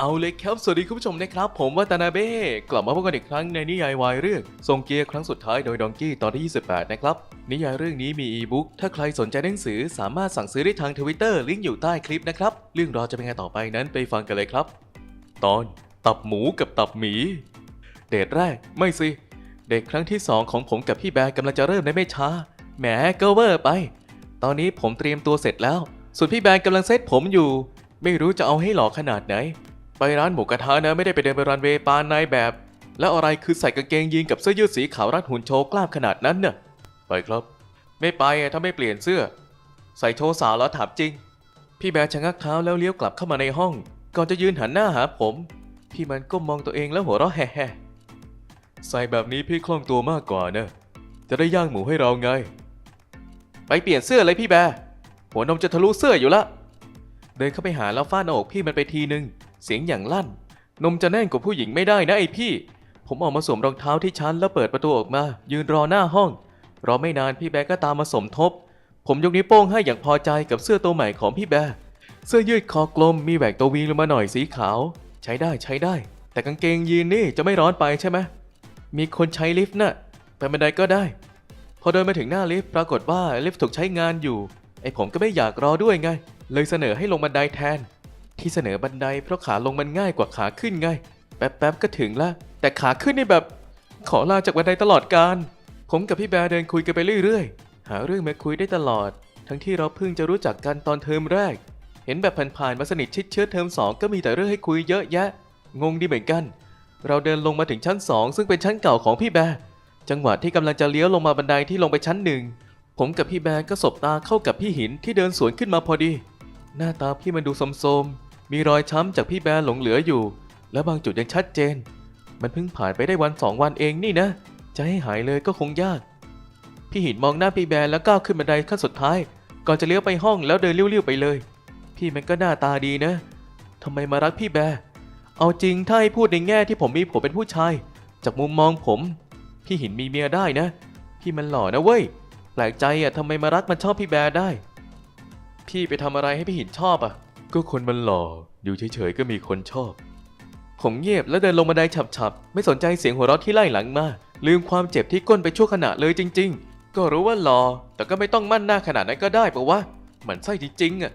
เอาเลยครับ สวัสดีคุณผู้ชมนะครับ ผมวัตนาเบ้ กลับมาพบกันอีกครั้งในนิยายวายเรื่องทรงเกียร์ครั้งสุดท้ายโดยดองกี้ตอนที่ 28 นะครับ นิยายเรื่องนี้มีอีบุ๊กถ้าใครสนใจหนังสือสามารถสั่งซื้อได้ทางทวิตเตอร์ลิงก์อยู่ใต้คลิปนะครับ เรื่องราวจะเป็นไงต่อไปนั้นไปฟังกันเลยครับ ตอนตับหมูกับตับหมี เดทแรก ไม่สิ เดทครั้งที่สองของผมกับพี่แบร์กำลังจะเริ่มในไม่ช้า แหมก็เวอร์ไป ตอนนี้ผมเตรียมตัวเสร็จแล้ว ส่วนพี่แบร์กำลังเซตผมอยู่ ไม่รู้จะเอาให้หล่อขนาดไหน ไปร้านหมูกระทะนะไม่ได้ไปเดินไปรันเวย์ปานนายแบบ แล้วอะไรคือใส่กางเกงยีนกับเสื้อยืดสีขาวรัดหุ่นโชว์กล้ามขนาดนั้นเน่ะไปครับ ไม่ไปถ้าไม่เปลี่ยนเสื้อ ใส่โชว์สาวแล้วถามจริง พี่แบร์ชะงักเท้าแล้วเลี้ยวกลับเข้ามาในห้อง ก่อนจะยืนหันหน้าหาผม พี่มันก้มมองตัวเองแล้วหัวเราะแฮ่ใส่แบบนี้พี่คล่องตัวมากกว่านะจะได้ย่างหมูให้เราไง ไปเปลี่ยนเสื้อเลยพี่แบร์หัวนมจะทะลุเสื้ออยู่ละ เดินเข้าไปหาแล้วฟาดหน้าอกพี่มันไปทีนึง เสียงอย่างลั่น นมจะแน่นกว่าผู้หญิงไม่ได้นะไอพี่ ผมออกมาสวมรองเท้าที่ชั้นแล้วเปิดประตูออกมา ยืนรอหน้าห้อง รอไม่นานพี่แบร์ก็ตามมาสมทบ ผมยกนิ้วโป้งให้อย่างพอใจกับเสื้อตัวใหม่ของพี่แบร์เสื้อยืดคอกลมมีแหวกตัววีลงมาหน่อยสีขาว ใช้ได้ใช้ได้ แต่กางเกงยีนนี่จะไม่ร้อนไปใช่ไหมมีคนใช้ลิฟต์น่ะไปบันไดก็ได้ พอเดินมาถึงหน้าลิฟต์ปรากฏว่าลิฟต์ถูกใช้งานอยู่ ไอผมก็ไม่อยากรอด้วยไง เลยเสนอให้ลงบันไดแทน ที่เสนอบันไดเพราะขาลงมันง่ายกว่าขาขึ้นไง แป๊บๆก็ถึงละ แต่ขาขึ้นนี่แบบ ขอลาจากบันไดตลอดการ ผมกับพี่แบร์เดินคุยกันไปเรื่อยๆ หาเรื่องมาคุยได้ตลอด ทั้งที่เราเพิ่งจะรู้จักกันตอนเทอมแรก เห็นแบบผ่านๆมาสนิทชิดเชื้อเทอมสองก็มีแต่เรื่องให้คุยเยอะแยะ งงดีเหมือนกัน เราเดินลงมาถึงชั้นสองซึ่งเป็นชั้นเก่าของพี่แบร์จังหวะที่กำลังจะเลี้ยวลงมาบันไดที่ลงไปชั้นหนึ่งผมกับพี่แบร์ก็สบตาเข้ากับพี่หินที่เดินสวนขึ้นมาพอดี หน้าตาพี่มันดูโสมๆ มีรอยช้ำจากพี่แบร์หลงเหลืออยู่ และบางจุดยังชัดเจน มันเพิ่งผ่านไปได้วันสองวันเองนี่นะ จะให้หายเลยก็คงยาก พี่หินมองหน้าพี่แบร์แล้วก้าวขึ้นบันไดขั้นสุดท้าย ก่อนจะเลี้ยวไปห้องแล้วเดินเลี้ยวๆไปเลย พี่มันก็หน้าตาดีนะทำไมมารักพี่แบร์เอาจริงถ้าให้พูดในแง่ที่ผมมีผมเป็นผู้ชาย จากมุมมองผม พี่หินมีเมียได้นะ พี่มันหล่อนะเว้ยแปลกใจอะทำไมมารักมันชอบพี่แบร์ได้ พี่ไปทำอะไรให้พี่หินชอบอะ ก็คนมันหล่ออยู่เฉยๆก็มีคนชอบ ผมเงียบแล้วเดินลงบันไดฉับๆ ไม่สนใจเสียงหัวเราะที่ไล่หลังมา ลืมความเจ็บที่ก้นไปชั่วขณะเลยจริง ๆ ก็รู้ว่าหล่อแต่ก็ไม่ต้องมั่นหน้าขนาดนั้นก็ได้ปะวะเหมือนไส้จริงๆอะ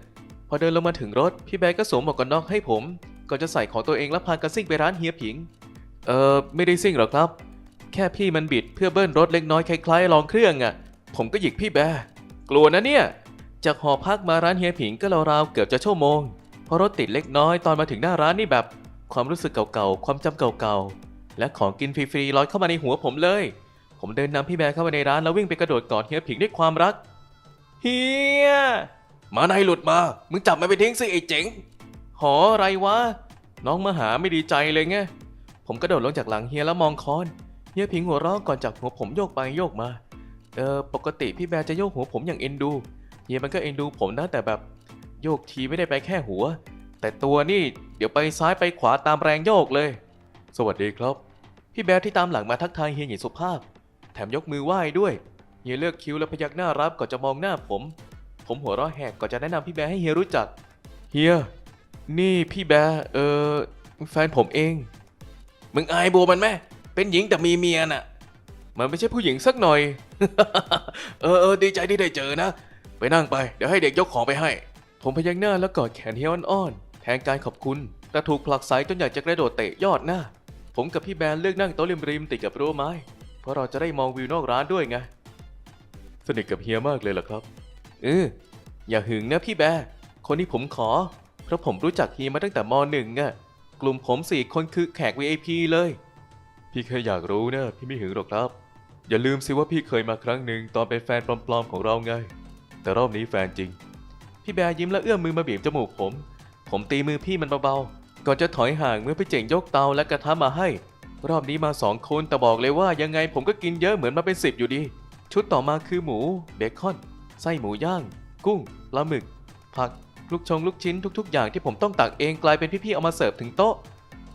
พอเดินลงมาถึงรถพี่แบก็สวมหมวกกันน็อกให้ผมก่อนจะใส่ของตัวเองแล้วพากันซิ่งไปร้านเฮียผิง เออไม่ได้ซิ่งหรอกครับ แค่พี่มันบิดเพื่อเบิ้ลรถเล็กน้อยคล้ายๆลองเครื่องอะ่ะ ผมก็หยิกพี่แบกลัวนะเนี่ย จากหอพักมาร้านเฮียผิงก็ราวๆเกือบจะชั่วโมง เพราะรถติดเล็กน้อยตอนมาถึงหน้าร้านนี่แบบ ความรู้สึกเก่าๆ ความจำเก่าๆ และของกินฟรีๆลอยเข้ามาในหัวผมเลย ผมเดินนำพี่แบร์เข้ามาในร้านแล้ววิ่งไปกระโดดกอดเฮียผิงด้วยความรัก เฮีย มาในหลุดมา มึงจับมันไปทิ้งสิไอ้เจ๋ง หออะไรวะ น้องมาหาไม่ดีใจเลยไง ผมกระโดดลงจากหลังเฮียแล้วมองคอน เฮียผิงหัวเราะก่อนจากหัวผมโยกไปโยกมา เออปกติพี่แบร์จะโยกหัวผมอย่างเอ็นดู เฮียมันก็เอ็นดูผมนะแต่แบบโยกทีไม่ได้ไปแค่หัว แต่ตัวนี่เดี๋ยวไปซ้ายไปขวาตามแรงโยกเลย สวัสดีครับ พี่แบร์ที่ตามหลังมาทักทายเฮียอย่างสุภาพ แถมยกมือไหว้ด้วยเฮียเลือกคิ้วแล้วพยักหน้ารับก่อนจะมองหน้าผม ผมหัวเราะแหกก่อนจะแนะนำพี่แบร์ให้เฮียรู้จักเฮียนี่พี่แบร์เออแฟนผมเอง มึงอายบัวมันไหมเป็นหญิงแต่มีเมียน่ะ มันไม่ใช่ผู้หญิงสักหน่อย เออเออดีใจที่ได้เจอนะ นั่งไป เดี๋ยวให้เด็กยกของไปให้ ผมพยักหน้าแล้วกอดแขนเฮียอ่อนๆแทนการขอบคุณ แต่ถูกผลักไสจนอยากจะกระโดดเตะยอดหน้า ผมกับพี่แบนเลือกนั่งโต๊ะริมริมติดกับรั้วไม้ เพราะเราจะได้มองวิวนอกร้านด้วยไง สนิทกับเฮียมากเลยเหรอครับ เอออย่าหึงนะพี่แบร์คนที่ผมขอ เพราะผมรู้จักเฮียมาตั้งแต่มหนึ่งอะกลุ่มผมสี่คนคือแขก VIP เลย พี่แค่อยากรู้นะพี่ไม่หึงหรอกครับ อย่าลืมสิว่าพี่เคยมาครั้งหนึ่งตอนเป็นแฟนปลอมๆของเราไง แต่รอบนี้แฟนจริง พี่แบร์ยิ้มและเอื้อมมือมาบีบจมูกผม ผมตีมือพี่มันเบาๆ ก่อนจะถอยห่างเมื่อพี่เจ๋งยกเตาและกระทะมาให้ รอบนี้มาสองคนแต่บอกเลยว่ายังไงผมก็กินเยอะเหมือนมาเป็นสิบอยู่ดี ชุดต่อมาคือหมู เบคอน ไส้หมูย่าง กุ้ง ปลาหมึก ผัก ลูกชงลูกชิ้นทุก ๆ อย่างที่ผมต้องตักเองกลายเป็นพี่ๆเอามาเสิร์ฟถึงโต๊ะ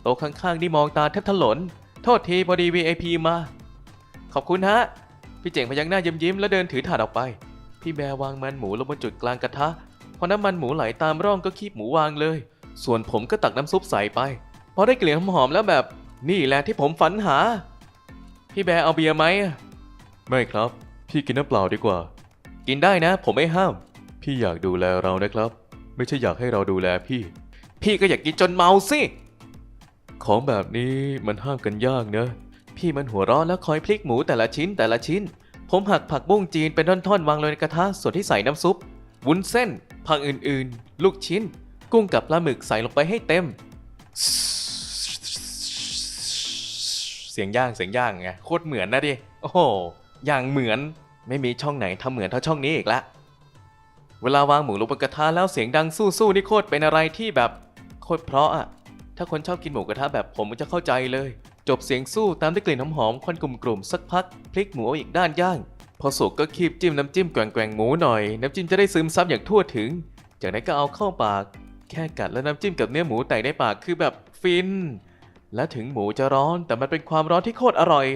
โต๊ะข้างๆนี่มองตาแทบถลน โทษทีพอดี VIP มา ขอบคุณฮะ พี่เจ๋งพยักหน้ายิ้มยิ้มๆแล้วเดินถือถาดออกไป พี่แบร์วางมันหมูลงบนจุดกลางกระทะ พอน้ำมันหมูไหลตามร่องก็คีบหมูวางเลย ส่วนผมก็ตักน้ำซุปใส่ไป พอได้กลิ่นหอมๆแล้วแบบ นี่แหละที่ผมฝันหา พี่แบร์เอาเบียร์ไหมอะไม่ครับ พี่กินน้ำเปล่าดีกว่า กินได้นะ ผมไม่ห้าม พี่อยากดูแลเรานะครับ ไม่ใช่อยากให้เราดูแลพี่ พี่ก็อยากกินจนเมาสิ ของแบบนี้มันห้ามกันยากเนอะ พี่มันหัวเร้อนแล้วคอยพลิกหมูแต่ละชิ้นแต่ละชิ้น ผมหักผักบุ้งจีนเป็นท่อนๆ วางลงในกระทะส่วนที่ใส่น้ำซุป วุ้นเส้น ผักอื่นๆ ลูกชิ้น กุ้งกับปลาหมึกใส่ลงไปให้เต็ม เสียงย่างเสียงย่างไงโคตรเหมือนนะดิ โอ้โหอย่างเหมือนไม่มีช่องไหนทำเหมือนเท่าช่องนี้อีกละเวลาวางหมูลงบนกระทะแล้วเสียงดังสู้ๆนี่โคตรเป็นอะไรที่แบบโคตรเพราะอะถ้าคนชอบกินหมูกระทะแบบผมมันจะเข้าใจเลย จบเสียงสู้ตามด้วยกลิ่นหอมๆควันกลุ่มๆสักพัก พลิกหมูอ,อีกด้านย่าง พอสุกก็คีบจิ้มน้ำจิ้มแกว่งๆหมูหน่อย น้ำจิ้มจะได้ซึมซับอย่างทั่วถึง จากนั้นก็เอาเข้าปาก แค่กัดแล้วน้ำจิ้มกับเนื้อหมูแตกในปากคือแบบฟิน และถึงหมูจะร้อนแต่มันเป็นความร้อนที่โคตรอร่อย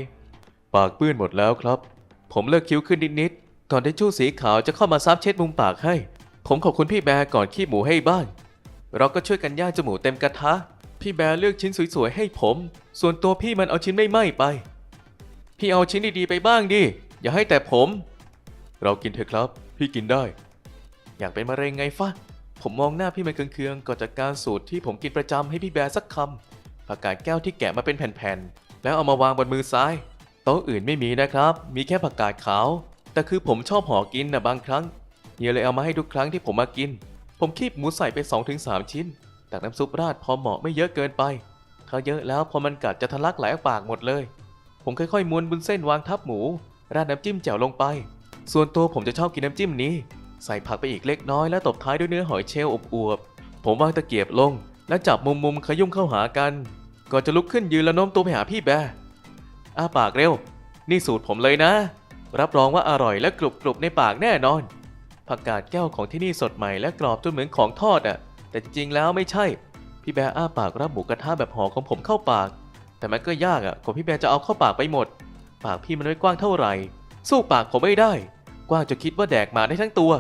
ปากเปื้อนหมดแล้วครับ ผมเลิกคิ้วขึ้นนิดๆก่อนที่จู้สีขาวจะเข้ามาซับเช็ดมุมปากให้ ผมขอบคุณพี่แบร์ก่อนคีบหมูให้บ้าง เราก็ช่วยกันย่างจมูกเต็มกระทะ พี่แบร์เลือกชิ้นสวยๆให้ผม ส่วนตัวพี่มันเอาชิ้นไม่ไหม้ไป พี่เอาชิ้นดีๆไปบ้างดิ อย่าให้แต่ผม เรากินเถอะครับ พี่กินได้ อยากเป็นมะเร็งไงฟะผมมองหน้าพี่มันเคืองๆก่อนจากการสูตรที่ผมกินประจำให้พี่แบร์สักคำผักกาดแก้วที่แกะมาเป็นแผ่นๆ แล้วเอามาวางบนมือซ้าย โต๊ะอื่นไม่มีนะครับ มีแค่ผักกาดขาว แต่คือผมชอบห่อกินนะบางครั้งเฮียเลยเอามาให้ทุกครั้งที่ผมมากิน ผมคีบหมูใส่ไป 2-3 ชิ้น ตักน้ำซุปราดพอเหมาะไม่เยอะเกินไป ถ้าเยอะแล้วพอมันกัดจะทะลักไหลออกปากหมดเลย ผมค่อยๆม้วนบุนเส้นวางทับหมู ราดน้ำจิ้มแจ่วลงไป ส่วนตัวผมจะชอบกินน้ำจิ้มนี้ ใส่ผักไปอีกเล็กน้อยแล้วตบท้ายด้วยเนื้อหอยเชลล์อวบๆ ผมวางตะเกียบลง แล้วจับมุมมุมๆขยุ่มเข้าหากัน ก่อนจะลุกขึ้นยืนแล้วโน้มตัวไปหาพี่แบร์อ้าปากเร็ว นี่สูตรผมเลยนะ รับรองว่าอร่อยและกรุบกรุบในปากแน่นอน ผักกาดแก้วของที่นี่สดใหม่และกรอบจนเหมือนของทอดอะ แต่จริงๆแล้วไม่ใช่ พี่แบร์อ้าปากรับหมูกระทะแบบห่อของผมเข้าปาก แต่มันก็ยากอะกว่าพี่แบร์จะเอาเข้าปากไปหมด ปากพี่มันไม่กว้างเท่าไหร่ สู้ปากผมไม่ได้ กว้างจนคิดว่าแดกหมาได้ทั้งตัว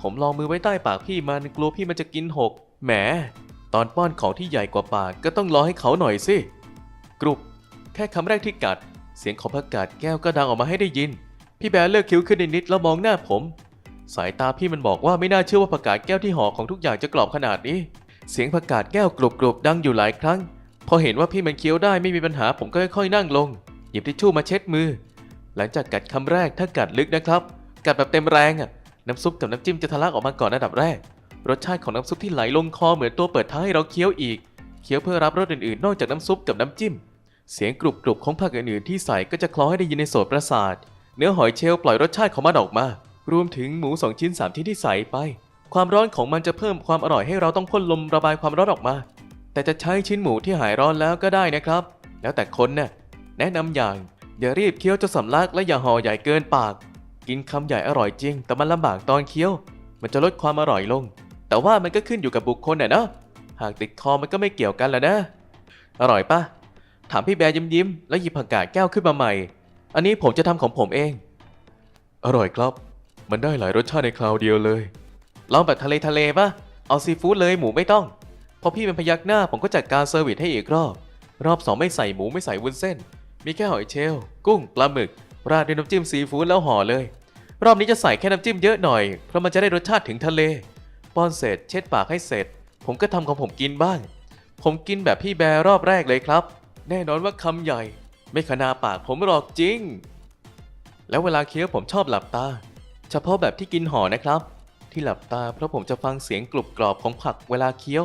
ผมลองมือไว้ใต้ปากพี่มันกลัวพี่มันจะกินหก แหม ตอนป้อนของที่ใหญ่กว่าปากก็ต้องรอให้เขาหน่อยสิ กรุบ แค่คำแรกที่กัด เสียงของผักกาดแก้วก็ดังออกมาให้ได้ยิน พี่แบร์เลิกคิ้วขึ้นนิดๆแล้วมองหน้าผม สายตาพี่มันบอกว่าไม่น่าเชื่อว่าผักกาดแก้วที่ห่อของทุกอย่างจะกรอบขนาดนี้ เสียงผักกาดแก้วกรุบๆดังอยู่หลายครั้ง พอเห็นว่าพี่มันเคี้ยวได้ไม่มีปัญหาผมก็ค่อยๆนั่งลง หยิบทิชชู่มาเช็ดมือ หลังจากกัดคำแรกถ้ากัดลึกนะครับ กัดแบบเต็มแรงอะน้ำซุปกับน้ำจิ้มจะทะลักออกมาก่อนอันดับแรก รสชาติของน้ำซุปที่ไหลลงคอเหมือนตัวเปิดท้ายให้เราเคี้ยวอีก เคี้ยวเพื่อรับรสอื่นๆ นอกจากน้ำซุปกับน้ำจิ้ม เสียงกรุบๆของผักอื่นๆที่ใส่ก็จะคล้อให้ได้ยินในโสตประสาท เนื้อหอยเชลล์ปล่อยรสชาติของมันออกมา รวมถึงหมูสองชิ้นสามชิ้นที่ใส่ไป ความร้อนของมันจะเพิ่มความอร่อยให้เราต้องพ่นลมระบายความร้อนออกมา แต่จะใช้ชิ้นหมูที่หายร้อนแล้วก็ได้นะครับ แล้วแต่คนน่ะแนะนำอย่างอย่ารีบเคี้ยวจนสำลักและอย่าห่อใหญ่เกินปาก กินคำใหญ่อร่อยจริง แต่มันลำบากตอนเคี้ยว มันจะลดความอร่อยลง แต่ว่ามันก็ขึ้นอยู่กับบุคคลน่ะเนาะหากติดคอมันก็ไม่เกี่ยวกันแหละนะ อร่อยปะถามพี่แบร์ยิ้มยิ้มแล้วหยิบผักกาดแก้วขึ้นมาใหม่ อันนี้ผมจะทำของผมเอง อร่อยครับ มันได้หลายรสชาติในคราวเดียวเลย ลองแบบทะเลทะเลปะเอาซีฟู้ดเลยหมูไม่ต้อง พอพี่เป็นพยักหน้าผมก็จัดการเซอร์วิสให้อีกรอบ รอบสองไม่ใส่หมูไม่ใส่วุ้นเส้น มีแค่หอยเชลล์กุ้งปลาหมึก ราดด้วยน้ำจิ้มซีฟู้ดแล้วห่อเลย รอบนี้จะใส่แค่น้ำจิ้มเยอะหน่อย เพราะมันจะได้รสชาติถึงทะเลป้อนเสร็จเช็ดปากให้เสร็จ ผมก็ทำของผมกินบ้าง ผมกินแบบพี่แบร์รอบแรกเลยครับ แน่นอนว่าคำใหญ่ ไม่ขนาปากผมหรอกจริง แล้วเวลาเคี้ยวผมชอบหลับตา เฉพาะแบบที่กินห่อนะครับ ที่หลับตาเพราะผมจะฟังเสียงกรุบกรอบของผักเวลาเคี้ยว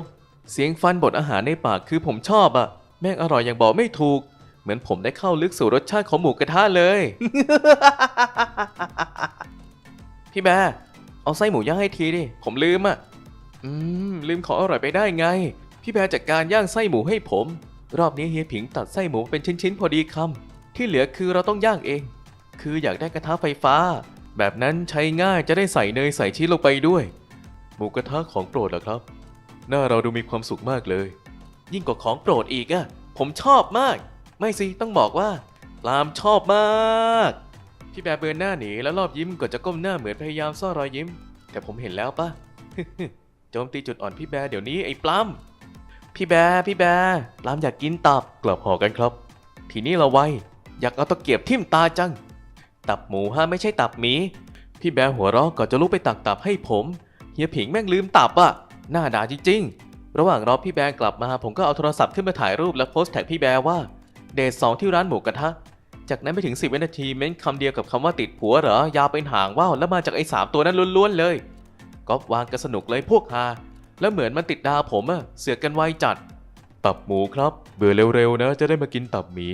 เสียงฟันบดอาหารในปากคือผมชอบอะแม่งอร่อยอย่างบอกไม่ถูก เหมือนผมได้เข้าลึกสู่รสชาติของหมูกระทะเลย พี่แบร์เอาไส้หมูย่างให้ทีดิ ผมลืมอะอืม ลืมของอร่อยไปได้ไง พี่แบร์จัดการย่างไส้หมูให้ผม รอบนี้เฮียผิงตัดไส้หมูเป็นชิ้นๆพอดีคำที่เหลือคือเราต้องย่างเอง คืออยากได้กระทะไฟฟ้า แบบนั้นใช้ง่ายจะได้ใส่เนยใส่ชีสลงไปด้วย หมูกระทะของโปรดเหรอครับ หน้าเราดูมีความสุขมากเลย ยิ่งกว่าของโปรดอีกอะผมชอบมาก ไม่สิต้องบอกว่าปลามชอบมาก พี่แบร์เบิร์นหน้าหนีแล้วรอบยิ้มก่อนจะก้มหน้าเหมือนพยายามซ่อนรอยยิ้ม แต่ผมเห็นแล้วปะโจมตีจุดอ่อนพี่แบร์เดี๋ยวนี้ไอ้ปลามพี่แบร์พี่แบร์รามอยากกินตับกลับหอกันครับ ทีนี้เราไวอยากเอาตะเกียบทิ่มตาจัง ตับหมูฮะไม่ใช่ตับหมี พี่แบร์หัวเราะก่อนจะลุกไปตักตับให้ผมเฮียผิงแม่งลืมตับอะหน้าด่าจริงๆ ระหว่างรอพี่แบร์กลับมาผมก็เอาโทรศัพท์ขึ้นมาถ่ายรูปและโพสต์แท็กพี่แบร์ว่า เดทสองที่ร้านหมูกระทะ จากนั้นไปถึง10วินาทีเม้นคำเดียวกับคำว่าติดผัวเหรอยาวเป็นหางว่าวแล้วมาจากไอ้สามตัวนั้นล้วนๆเลยก๊อฟวางกันสนุกเลยพวกฮาแล้วเหมือนมันติดดาผมอะเสือกกันไวจัด ตับหมูครับ เบื่อเร็วๆนะ จะได้มากินตับหมี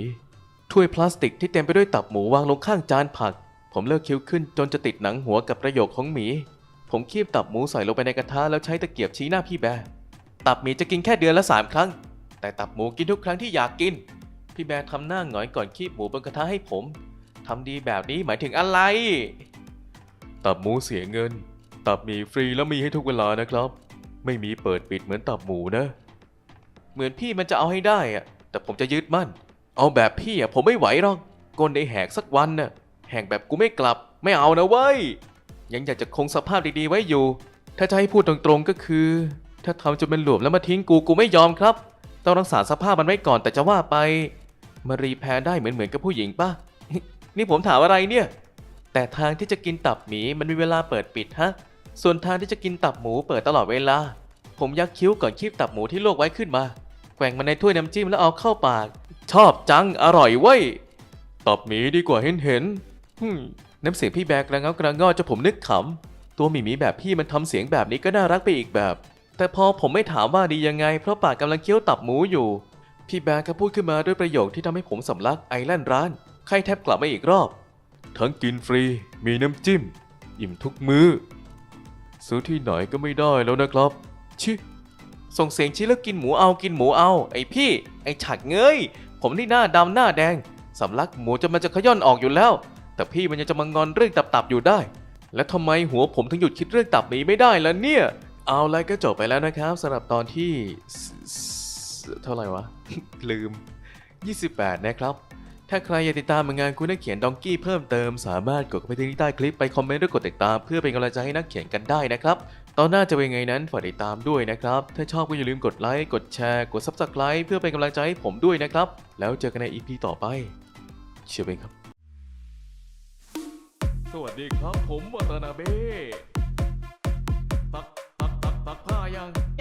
ถ้วยพลาสติกที่เต็มไปด้วยตับหมูวางลงข้างจานผัก ผมเลิกคิ้วขึ้นจนจะติดหนังหัวกับประโยคของหมี ผมคีบตับหมูใส่ลงไปในกระทะแล้วใช้ตะเกียบชี้หน้าพี่แบร์ตับหมีจะกินแค่เดือนละสามครั้ง แต่ตับหมูกินทุกครั้งที่อยากกิน พี่แบร์ทำหน้าหงอยก่อนคีบหมูบนกระทะให้ผมทำดีแบบนี้หมายถึงอะไร ตับหมูเสียเงิน ตับหมีฟรีแล้วมีให้ทุกเวลานะครับ ไม่มีเปิดปิดเหมือนตับหมูนะ เหมือนพี่มันจะเอาให้ได้อะแต่ผมจะยึดมั่น เอาแบบพี่อะผมไม่ไหวหรอกก้นได้แหกสักวันน่ะแหกแบบกูไม่กลับ ไม่เอานะเว้ย ยังอยากจะคงสภาพดีๆไว้อยู่ ถ้าจะให้พูดตรงๆก็คือ ถ้าทำจนเป็นหลวมแล้วมาทิ้งกูกูไม่ยอมครับ ต้องรักษาสภาพมันไว้ก่อนแต่จะว่าไป มารีแพรได้เหมือนเหมือนๆกับผู้หญิงป่ะ นี่ผมถามอะไรเนี่ย แต่ทางที่จะกินตับหมีมันมีเวลาเปิดปิดฮะ ส่วนทางที่จะกินตับหมูเปิดตลอดเวลา ผมยักคิ้วก่อนคีบตับหมูที่ลวกไว้ขึ้นมา แกว่งมันในถ้วยน้ำจิ้มแล้วเอาเข้าปาก ชอบจัง อร่อยเว้ยตับหมีดีกว่าเห็นเห็นน้ำเสียงพี่แบกระเงากระงอจนผมนึกขำ ตัวหมีหมีแบบพี่มันทำเสียงแบบนี้ก็น่ารักไปอีกแบบ แต่พอผมไม่ถามว่าดียังไง เพราะปากกำลังเคี้ยวตับหมูอยู่ พี่แบกก็พูดขึ้นมาด้วยประโยคที่ทำให้ผมสำลักไอแลนร้านใครแทบกลับมาอีกรอบ ทั้งกินฟรี มีน้ำจิ้ม อิ่มทุกมือ้อ ซื้อที่ไหนก็ไม่ได้แล้วนะครับ ชิส่งเสียงชี้แล้วกินหมูเอากินหมูเอา ไอพี่ ไอฉัดเงย ผมนี่หน้าดำหน้าแดงสำลักหมูจะมันจะขย่อนออกอยู่แล้ว แต่พี่มันยังจะมางอนเรื่องตับๆอยู่ได้ และทำไมหัวผมถึงหยุดคิดเรื่องตับนีไม่ได้ล่ะเนี่ย เอาไรก็จบไปแล้วนะครับสำหรับตอนที่เท่าไหร่วะ ลืม 28 นะครับถ้าใครอยากติดตามผลงานคุณนักเขียนดองกี้เพิ่มเติม สามารถกดเข้าไปที่ใต้คลิปไปคอมเมนต์ด้วยกดติดตามเพื่อเป็นกำลังใจให้นักเขียนกันได้นะครับ ตอนหน้าจะเป็นไงนั้นฝากติดตามด้วยนะครับ ถ้าชอบก็อย่าลืมกดไลค์กดแชร์กดซับสไคร b ์เพื่อเป็นกำลังใจให้ผมด้วยนะครับ แล้วเจอกันใน EP ต่อไป เชียวเองครับ สวัสดีครับผมวัตนาเบ้ตักตักตักตักผ้ายัง